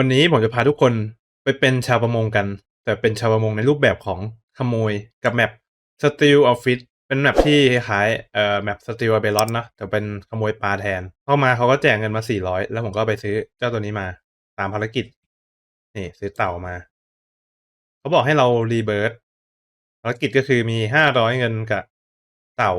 วันนี้ผมจะพาทุกคนไปเป็นชาวประมงกัน แต่เป็นชาวประมงในรูปแบบของขโมยกับแมป Steel Office เป็นแมปที่คล้ายเอ่อแมป Steel a b e l o t เนะแต่เป็นขโมยปลาแทน เข้ามาเขาก็แจกเงินมา 400 แล้วผมก็ไปซื้อเจ้าตัวนี้มาตามภารกิจ นี่ซื้อเต่ามา เขาบอกให้เรารีเบิร์ตภารกิจก็คือมี 500 เงินกับเต่า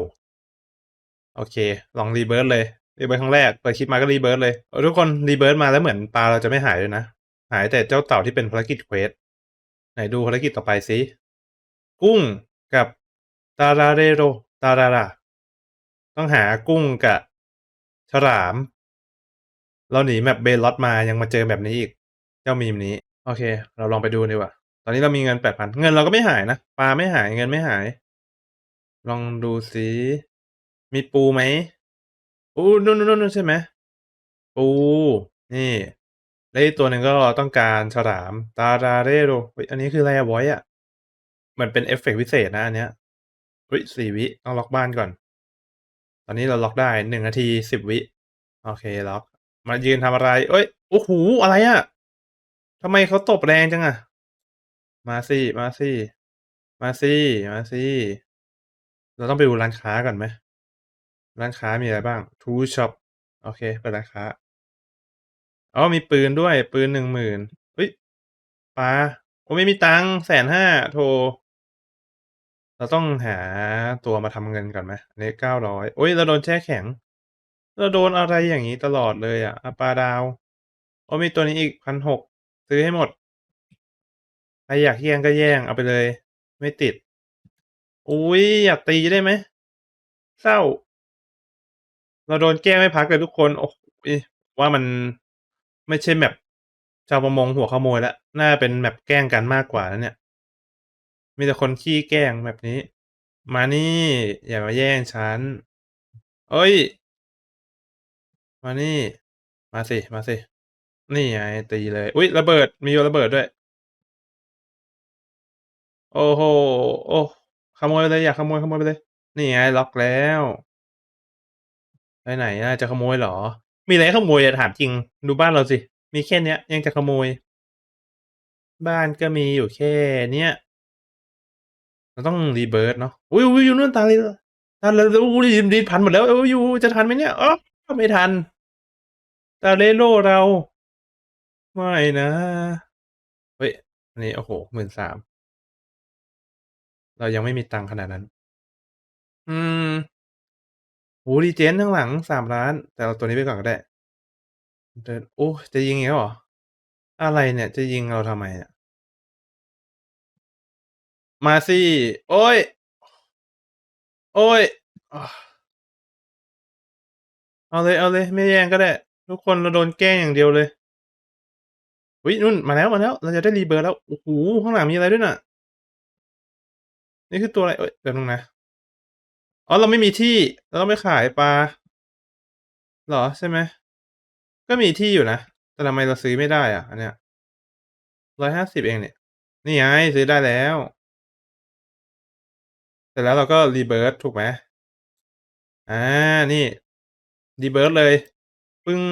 โอเค ลองรีเบิร์ตเลย รีเบิร์ครั้งแรกเปิดคลิปมาก็รีเบิร์ตเลยทุกคนรีเบิร์ตมาแล้วเหมือนปลาเราจะไม่หายเลยนะ หายแต่เจ้าเต่าที่เป็นภารกิจเควสไหนดูภารกิจต่อไปสิ กุ้งกับตาราเรโรตาราราต้องหากุ้งกับฉลาม เราหนีแมปเบลล็อตมายังมาเจอแบบนี้อีก เจ้ามีมนี้ โอเค เราลองไปดูดีกว่า ตอนนี้เรามีเงินแปดพันเงินเราก็ไม่หายนะปลาไม่หายเงินไม่หาย ลองดูสิมีปูไหม ปูนู่นนู่นนู่นใช่ไหม ปู นี่ แล้วอีกตัวหนึ่งก็ต้องการฉลาม ตาราเรโรเฮ้ย อันนี้คืออะไรอะบอยอะมือนเป็นเอฟเฟกต์พิเศษนะอันเนี้ยเฮ้ยสี่วิต้องล็อกบ้านก่อน ตอนนี้เราล็อกได้หนึ่งนาทีสิบวิ โอเคล็อก มายืนทำอะไร เอ้ย โอ้โห อะไรอะทำไมเขาตบแรงจังอะมาสิ มาสิ มาสิ มาสิ เราต้องไปดูร้านค้าก่อนไหม ร้านค้ามีอะไรบ้าง ทูช็อปโอเคเปิดร้านค้าอ๋อมีปืนด้วย ปืนหนึ่งหมื่นเฮ้ยปลาโอ้ไม่มีตังค์แสนห้าโทร เราต้องหาตัวมาทำเงินก่อนไหมอันนี้เก้าร้อยโอ้ยเราโดนแช่แข็ง เราโดนอะไรอย่างนี้ตลอดเลยอะอะปลาดาว โอ้มีตัวนี้อีกพันหกซื้อให้หมดใครอยากแย่งก็แย่งเอาไปเลย ไม่ติด อุ้ยอยากตีได้ไหมเศร้า เราโดนแกล้งไม่พักเลยทุกคน โอ้ยว่ามันไม่ใช่แมปชาวประมงหัวขโมยแล้วน่าเป็นแมปแกล้งกันมากกว่านะเนี่ย มีแต่คนขี้แกล้งแบบนี้ มานี่อย่ามาแย่งฉันเอ้ย มานี่ มาสิ มาสิ นี่ไงตีเลย อุ๊ยระเบิด มีระเบิดด้วย โอ้โห โอ้ ขโมยไปเลยอยากขโมยขโมยไปเลย นี่ไงล็อกแล้ว ไปไหนอะจะขโมยเหรอ มีอะไรให้ขโมยอะถามจริง ดูบ้านเราสิ มีแค่เนี้ย ยังจะขโมย บ้านก็มีอยู่แค่เนี้ยเราต้องรีเบิร์ตเนาะอุ้ยอุ้ยอยู่นู่นตาเลยตาเลยอุ้ยรีพันหมดแล้วเอออยู่จะทันไหมเนี่ยอ๋อไม่ทันตาเลโลเรา ไม่นะ เฮ้ย อันนี้ โอ้โหหมื่นสาม เรายังไม่มีตังค์ขนาดนั้น อืม โอ้รีเจนข้างหลังสามล้าน แต่เอาตัวนี้ไปก่อนก็ได้เดินโอ้ จะยิงอีกแล้วเหรอ อะไรเนี่ย จะยิงเราทำไมเนี่ยมาสิโอ๊ยโอ๊ยเอาเลย เอาเลย ไม่แย่งก็ได้ ทุกคนเราโดนแกล้งอย่างเดียวเลยอุ๊ยนู่นมาแล้วมาแล้ว เราจะได้รีเบิร์แล้ว โอ้โฮข้างหลังมีอะไรด้วยน่ะ นี่คือตัวอะไร เอ๊ยแป๊บหนึ่งนะ อ๋อเราไม่มีที่เราต้องไปขายปลาเหรอใช่ไหมก็มีที่อยู่นะ แต่ทำไมเราซื้อไม่ได้อะอันเนี้ย150เองเนี่ย นี่ไงซื้อได้แล้วเสร็จแล้วเราก็ rebirth ถูกไหมอานี่ rebirth เลย ปึ้ง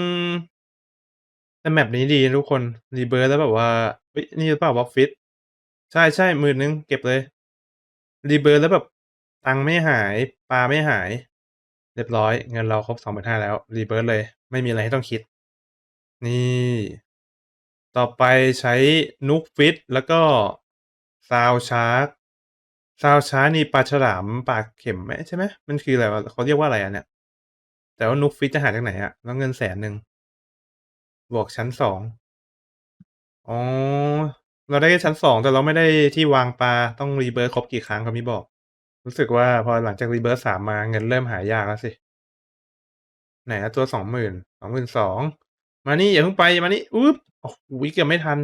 แต่แมปนี้ดีทุกคน rebirth แล้วแบบว่าเฮ้ยนี่หรือเปล่า Boxfish ใช่ๆ10,000เก็บเลย rebirth แล้วแบบ ตังค์ไม่หาย ปลาไม่หาย เรียบร้อย เงินเราครบ25,000แล้ว rebirth เลย ไม่มีอะไรให้ต้องคิด นี่ ต่อไปใช้ Nook Fish แล้วก็ Sound Shark Sound Shark นี่ปลาฉลามปากเข็มไหมใช่ไหมมันคืออะไรวะเขาเรียกว่าอะไรอะเนี่ย แต่ว่า Nook Fish จะหาจากไหนอะแล้วเงิน100,000บวกชั้น2อ๋อ เราได้แค่ชั้น2แต่เราไม่ได้ที่วางปลา ต้อง rebirth ครบกี่ครั้งเขาไม่บอก รู้สึกว่าพอหลังจาก rebirth 3 มาเงินเริ่มหายากแล้วสิ ไหนอะตัว20,000 22,000มานี่อย่าเพิ่งไปมานี่อุ๊บโอ้โฮเกือบไม่ทัน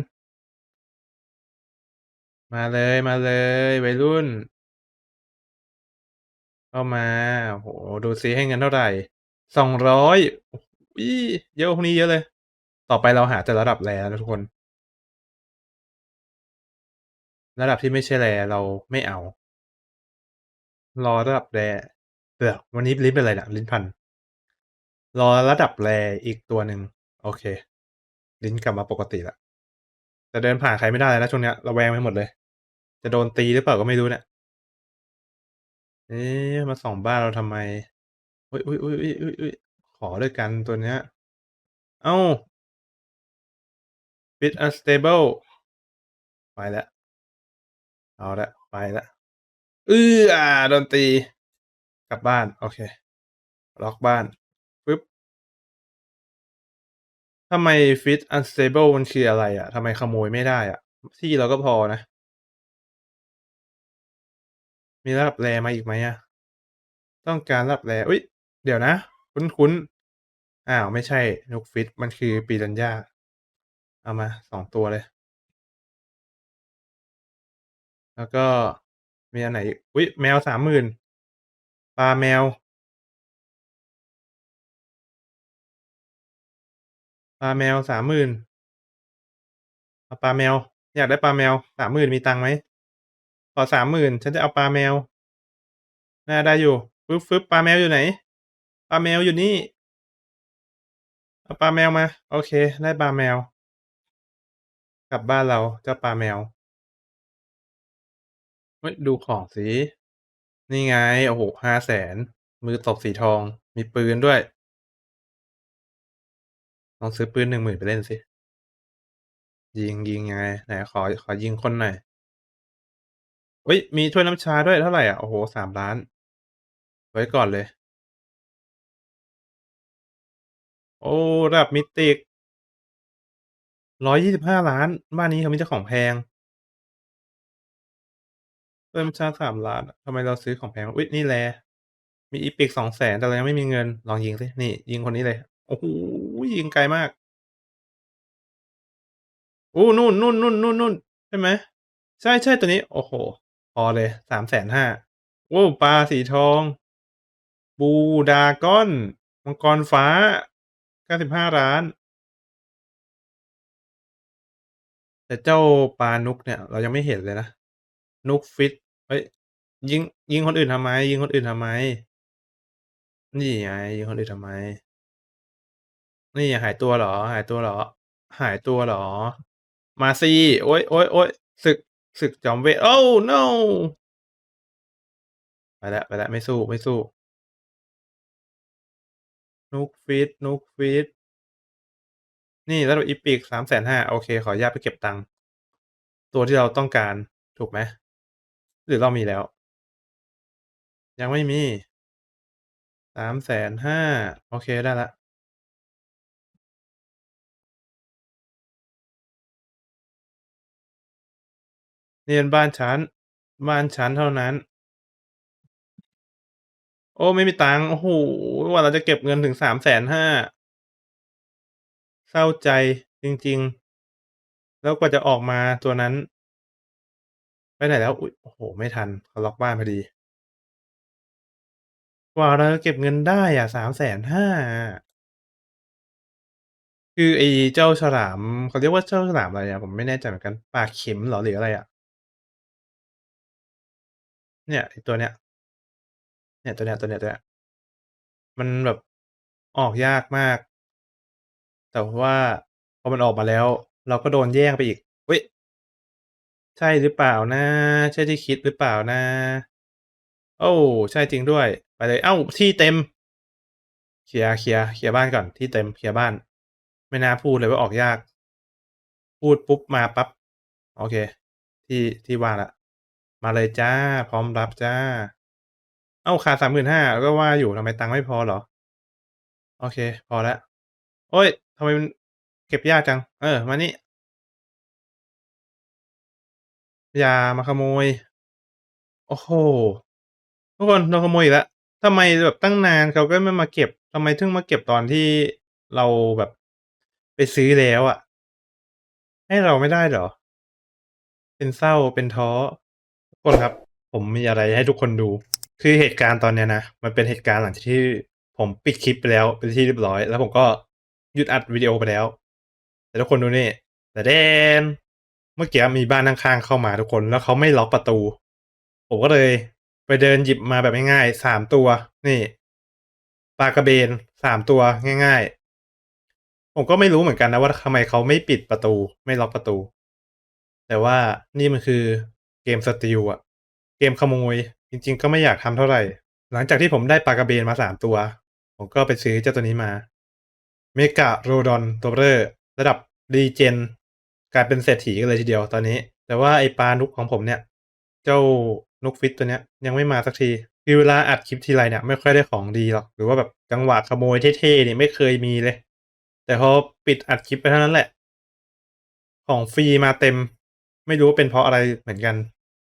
มาเลยมาเลยวัยรุ่น เข้ามาโอ้โฮดูซิให้เงินเท่าไหร200โอ้โฮเยอะพวกนี้เยอะเลย ต่อไปเราหาแต่ระดับ Rare นะทุกคน ระดับที่ไม่ใช่ Rare เราไม่เอา รอระดับ Rare เผือกวันนี้ลิ้นเป็นไรนี่ยลิ้นพัน รอระดับ Rare อีกตัวหนึ่งโอเค ลิ้นกลับมาปกติแล้วแต่เดินผ่านใครไม่ได้เลยนะช่วงเนี้ยระแวงไปหมดเลย จะโดนตีหรือเปล่าก็ไม่รู้เนี่ยเอ๊ะมาส่องบ้านเราทำไมอุ๊ยอุ๊ยอุ๊ยอุ๊ยอุ๊ยอุ๊ยขอด้วยกันตัวเนี้ยอ้า Bit unstable ไปแล้ว เอาล้วไปแล้ว เอื้อโดนตี กลับบ้าน โอเค ล็อกบ้านปึ๊บทำไม Fit unstable มันคืออะไรอะทำไมขโมยไม่ได้อะที่เราก็พอนะ มีระดับ Rare มาอีกไหมอะต้องการระดับ Rare อุ๊ยเดี๋ยวนะ คุ้นๆอ้าว ไม่ใช่นก Fit มันคือ Piranha เอามา2ตัวเลย แล้วก็ มีอันไหนอีกอุ๊ย แมว 30,000 ปลาแมว ปลาแมว 30,000 เอาปลาแมว อยากได้ปลาแมว 30,000 มีตังค์ไหม?ขอ 30,000 ฉันจะเอาปลาแมวน่าได้อยู่ฟึบๆปลาแมวอยู่ไหน?ปลาแมวอยู่นี่ เอาปลาแมวมา โอเค ได้ปลาแมว กลับบ้านเรา เจ้าปลาแมว เฮ้ย ดูของสิ นี่ไง โอ้โฮ500,000 มือตบสีทอง มีปืนด้วย ลองซื้อปืน10,000ไปเล่นสิ ยิงยิงยังไง?ไหนขอขอยิงคนหน่อยอุ๊ยมีถ้วยน้ำชาด้วยเท่าไหร่อะ?โอ้โฮ3,000,000ไว้ก่อนเลย โอ้ระดับ Mythic 125,000,000บ้านนี้เขามีแต่ของแพง ถ้วยน้ำชา3,000,000ทำไมเราซื้อของแพงอุ๊ยนี่ Rare มี Epic 200,000แต่เรายังไม่มีเงิน ลองยิงสิ นี่ ยิงคนนี้เลย โอ้โฮยิงไกลมากโอ้นู่นๆๆๆๆใช่ไหม?ใช่ๆตัวนี้ โอ้โฮพอเลย350,000โอ้ปลาสีทอง Blue Dragon มังกรฟ้า95,000,000แต่เจ้าปลานุกเนี่ย เรายังไม่เห็นเลยนะ นุก Fit เฮ้ย ยิง ยิงคนอื่นทำไม ยิงคนอื่นทำไม?นี่ไง ยิงคนอื่นทำไม?นี่หายตัวเหรอ หายตัวเหรอ หายตัวเหรอ มาสิ โอ๊ย ๆ ๆ ศึก ศึกจอมเวท Oh no ไปแล้วๆไม่สู้ๆนุก Fit นุก Fit นี่ ระดับ Epic 350,000 โอเค ขออนุญาตไปเก็บตังค์ ตัวที่เราต้องการ ถูกไหม? หรือเรามีแล้ว?ยังไม่มี 350,000 โอเค ได้แล้ว นี่มันบ้านฉัน บ้านฉันเท่านั้น โอ้ ไม่มีตังค์ โอ้โฮ กว่าเราจะเก็บเงินถึง 350,000เศร้าใจจริง ๆ แล้วกว่าจะออกมาตัวนั้น ไปไหนแล้ว อุ๊ย โอ้โฮ ไม่ทัน เขาล็อกบ้านพอดี กว่าเราจะเก็บเงินได้อะ 350,000 อะ คือไอ้เจ้าฉลาม เขาเรียกว่าเจ้าฉลามอะไรอะ ผมไม่แน่ใจเหมือนกัน ปากเข็มเหรอ หรืออะไรอะ?เนี่ย ไอ้ตัวเนี้ย เนี่ย ตัวเนี้ย ตัวเนี้ยๆมันแบบออกยากมาก แต่ว่าพอมันออกมาแล้ว เราก็โดนแย่งไปอีก ใช่หรือเปล่านะ ใช่ที่คิดหรือเปล่านะ โอ้ใช่จริงด้วย ไปเลยเอ้าที่เต็มเคลียร์เคลียร์เคลียร์บ้านก่อนที่เต็มเคลียร์บ้าน ไม่น่าพูดเลยว่าออกยาก พูดปุ๊บมาปั๊บโอเค ที่ที่ว่างแล้วมาเลยจ้ะพร้อมรับจ้ะอ้าขาด35,000ก็ว่าอยู่ทำไมตังค์ไม่พอเหรอ?โอเค พอแล้วโอ๊ยทำไมมันเก็บยากจัง เออ มานี่ อย่ามาขโมย โอ้โฮ ทุกคนโดนขโมยอีกแล้ว ทำไมแบบตั้งนานเขาก็ไม่มาเก็บ ทำไมถึงมาเก็บตอนที่เราแบบ ไปซื้อแล้วอะ ให้เราไม่ได้เหรอ?เป็นเศร้า เป็นท้อ ทุกคนครับ ผมมีอะไรให้ทุกคนดู คือเหตุการณ์ตอนเนี้ยนะ มันเป็นเหตุการณ์หลังจากที่ผมปิดคลิปไปแล้วเป็นที่เรียบร้อย แล้วผมก็หยุดอัดวิดีโอไปแล้ว แต่ทุกคนดูนี่ แตะแดน เมื่อกี้มีบ้านข้างๆเข้ามาทุกคน แล้วเขาไม่ล็อกประตู ผมก็เลย ไปเดินหยิบมาแบบง่ายๆ3ตัว นี่ปลากระเบน3ตัวง่าย ๆ ผมก็ไม่รู้เหมือนกันนะว่าทำไมเขาไม่ปิดประตู ไม่ล็อกประตู แต่ว่านี่มันคือเกมสตีลอะเกมขโมย จริง ๆ ก็ไม่อยากทำเท่าไหร่ หลังจากที่ผมได้ปลากระเบนมาสามตัว ผมก็ไปซื้อเจ้าตัวนี้มา เมกะโรดอนตัวเบอร์ระดับดีเจน กลายเป็นเศรษฐีกันเลยทีเดียวตอนนี้ แต่ว่าไอปลานุกของผมเนี่ย เจ้านกฟิตตัวเนี้ยยังไม่มาสักทีคือเวลาอัดคลิปทีไรเนี่ยไม่ค่อยได้ของดีหรอก หรือว่าแบบจังหวะขโมยเท่ๆเนี่ยไม่เคยมีเลย แต่พอปิดอัดคลิปไปเท่านั้นแหละ ของฟรีมาเต็ม ไม่รู้ว่าเป็นเพราะอะไรเหมือนกัน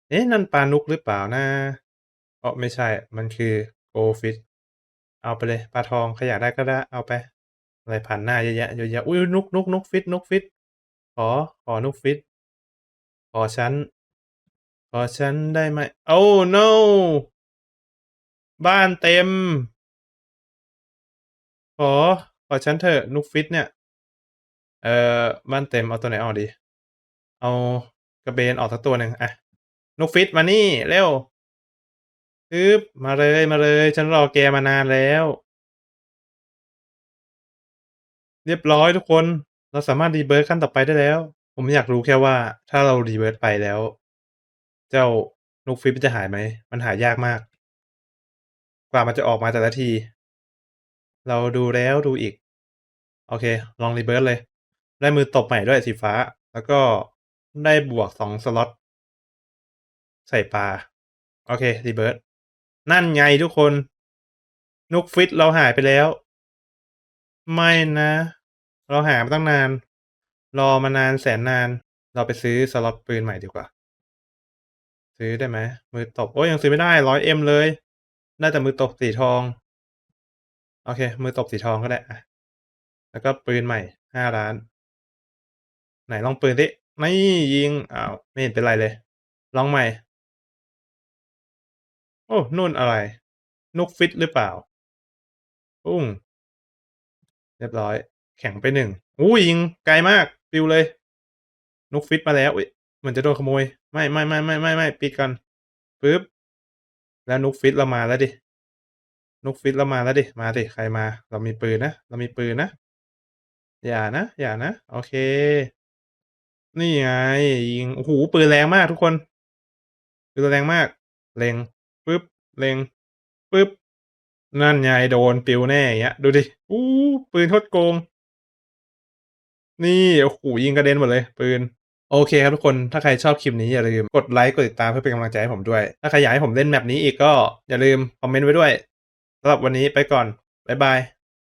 เอ๊ะนั่นปลานุกหรือเปล่านะอ๋อไม่ใช่ มันคือโกฟิตเอาไปเลยปลาทองใครอยากได้ก็ได้เอาไป อะไรผ่านหน้าเยอะแยะเยอะแยะอุ้ยนุกนุกนุกฟิตนุกฟิต ขอ ขอนุกฟิต ขอฉัน ขอฉันได้ไหม โอ้ no บ้านเต็ม ขอ ขอฉันเถอะนุกฟิตเนี่ย เอ่อ บ้านเต็มเอาตัวไหนออกดี เอากระเบนออกสักตัวหนึ่งอะนกฟิตมานี่ เร็วอึบมาเลยมาเลย ฉันรอแกมานานแล้ว เรียบร้อยทุกคน เราสามารถรีเบิร์ตขั้นต่อไปได้แล้ว ผมอยากรู้แค่ว่าถ้าเรารีเบิร์ตไปแล้ว เจ้านกฟิตจะหายไหม มันหายากมาก กว่ามันจะออกมาแต่ละที เราดูแล้วดูอีก โอเค ลองรีเบิร์ตเลย ได้มือตบใหม่ด้วยสีฟ้า แล้วก็ได้บวกสองสล็อตใส่ปลา โอเครีเบิร์ตนั่นไงทุกคนนกฟิตเราหายไปแล้ว ไม่นะ เราหามาตั้งนาน รอมานานแสนนาน เราไปซื้อสล็อตปืนใหม่ดีกว่า ซื้อได้ไหมมือตบโอ้ยยังซื้อไม่ได้ร้อยเอ็มเลยได้แต่มือตบสีทอง โอเค มือตบสีทองก็ได้อะแล้วก็ปืนใหม่ห้าล้าน ไหนลองปืนสิไม่ยิงอ้าวไม่เห็นเป็นไรเลย ลองใหม่ โอ้นู่นอะไร นกฟิตหรือเปล่าปุ้ง เรียบร้อย แข็งไปหนึ่งอู้ยิงไกลมากปิวเลยนกฟิตมาแล้วอุ้ยเหมันจะโดนขโมย ไม่ไม่ไม่ไม่ไม่ไม่ปิดกันปึ๊บแล้วนกฟิตเรามาแล้วดินกฟิตเรามาแล้วดิมาดิใครมา เรามีปืนนะเรามีปืนนะอย่านะอย่านะโอเค นี่ไงยิงโอ้โหปืนแรงมากทุกคนปืนแรงมากเล็งปึ๊บเล็งปึ๊บนั่นไงโดนปิวแน่ย่างเงี้ยดูดิอู้ปืนโคตรโกง นี่โอ้โหยิงกระเด็นหมดเลยปืนโอเคครับทุกคน ถ้าใครชอบคลิปนี้อย่าลืมกดไลค์กดติดตามเพื่อเป็นกำลังใจให้ผมด้วย ถ้าใครอยากให้ผมเล่นแมปนี้อีกก็อย่าลืมคอมเมนต์ไว้ด้วยสำหรับวันนี้ไปก่อน บ๊ายบาย